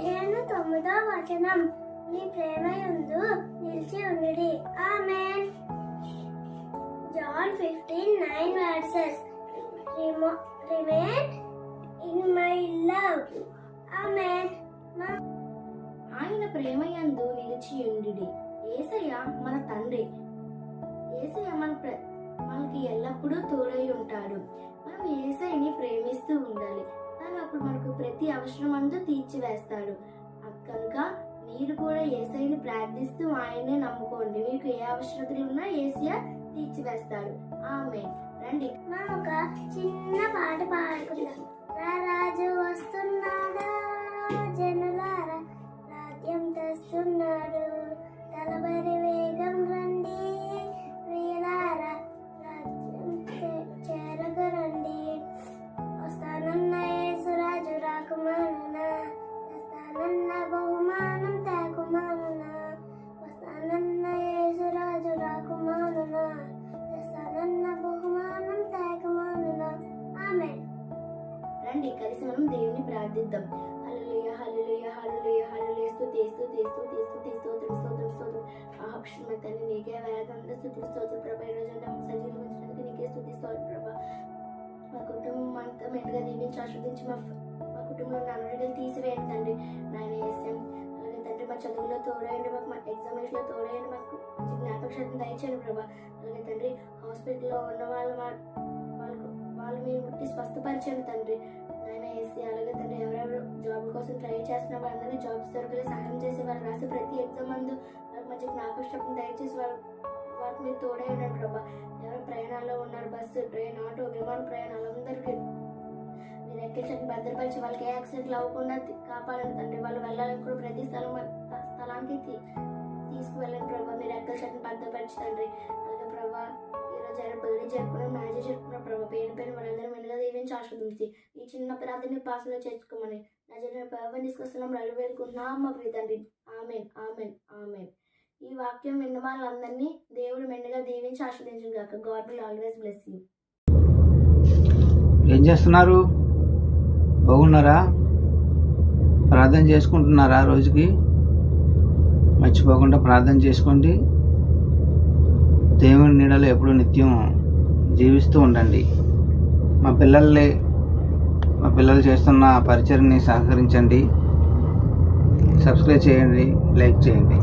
పదిహేను తొమ్మిదో వచనం. మీ ప్రేమ యందు నిలిచి ఉండి amen. John fifteen nine verses. Remain in my love. Amen. ఆయన ప్రేమయందు నిలిచియుండి ఏసయ్య మన తండ్రి. ఏసయ్య మన ప్ర మనకి ఎల్లప్పుడూ తోడై ఉంటాడు. మనం ఏసైని ప్రేమిస్తూ ఉండాలి. తను అప్పుడు మనకు ప్రతి అవసరం అందు తీర్చివేస్తాడు. కనుక మీరు కూడా ఏసైని ప్రార్థిస్తూ ఆయన్నే నమ్ముకోండి. మీకు ఏ అవసరతలు ఉన్నా ఏసీ తీర్చివేస్తాడు. ఆమె రండి. మనం ఒక చిన్న పాట పాడుకుందాం. రాజు వస్తున్నాడా. రండి కలిసి మనం దేవుని ప్రార్థిద్దాం. హల్లెలూయా హల్లెలూయా హల్లెలూయా హల్లెలూయా. స్తుతి స్తుతి స్తుతి స్తుతి స్తోత్రం స్తోత్రం స్తోత్రం. మహాపుష్మ తల్లి నీకే వేదంత స్థుతి స్తోత్ర ప్రభా. ఈ రోజు ఉంచినందుకు నీకే స్థుతి స్తోత్ర ప్రభా. మా కుటుంబం అంతా మెండుగా దీవించి ఆస్వాదించి మా మా కుటుంబంలో ఉన్న తీసివేయండి తండ్రి. నాయన వేసాం అలాగే తండ్రి మా చదువులో తోడేయండి మాకు మా ఎగ్జామినేషన్లో తోడేయండి మాకు జ్ఞాపక శాతం దయచేయండి ప్రభా. అలాగే తండ్రి హాస్పిటల్లో ఉన్న వాళ్ళు మా స్వస్థపరచండి తండ్రి. నాయన వేసి అలాగే తండ్రి ఎవరెవరు జాబ్ కోసం ట్రై చేస్తున్న వాళ్ళందరికీ జాబ్స్ దొరకలే సహాయం చేసి వాళ్ళు రాసే ప్రతి ఎగ్జామ్ మందు వాళ్ళకి మంచి జ్ఞాపకం దయచేసి వాళ్ళు వాళ్ళకి మీరు తోడే ప్రభా. ఎవరు ప్రయాణాల్లో ఉన్నారు బస్సు ట్రైన్ ఆటో విమాన ప్రయాణాలు అందరికీ. మీరు ఎక్కించండి భద్రపరిచి వాళ్ళకి ఏ యాక్సిడెంట్లు అవ్వకుండా కాపాడండి తండ్రి. వాళ్ళు వెళ్ళాలని కూడా ప్రతి స్థలం ఆ స్థలానికి తీసుకువెళ్ళండి ప్రభా. మీరు ఎక్కడ చెట్టుని భద్రపరిచి తండ్రి. అలాగే ప్రభా ఈరోజు ఎవరు జరుపుకున్న మ్యారేజ్ జరుపుకున్న ప్రభు పేరు పేరు వాళ్ళందరూ మెనుగా దీవించి ఆస్వాదించి ఈ చిన్న ప్రార్థన పాసలో చేర్చుకోమని నా జరిగిన తీసుకొస్తున్నాం రెండు వేలుకుంటున్నాం మా ప్రీతండ్రి ఆమెన్ ఆమెన్ ఆమెన్. ఈ వాక్యం విన్న వాళ్ళందరినీ దేవుడు మెండుగా దీవించి ఆస్వాదించిన కాక God will always bless you. ఏం చేస్తున్నారు? బాగున్నారా? ప్రార్థన చేసుకుంటున్నారా రోజుకి? మర్చిపోకుండా ప్రార్థన చేసుకోండి. దేవుని నీడలో ఎప్పుడూ నిత్యం జీవిస్తూ ఉండండి. మా పిల్లల్ని మా పిల్లలు చేస్తున్న పరిచయని సహకరించండి. సబ్స్క్రైబ్ చేయండి లైక్ చేయండి.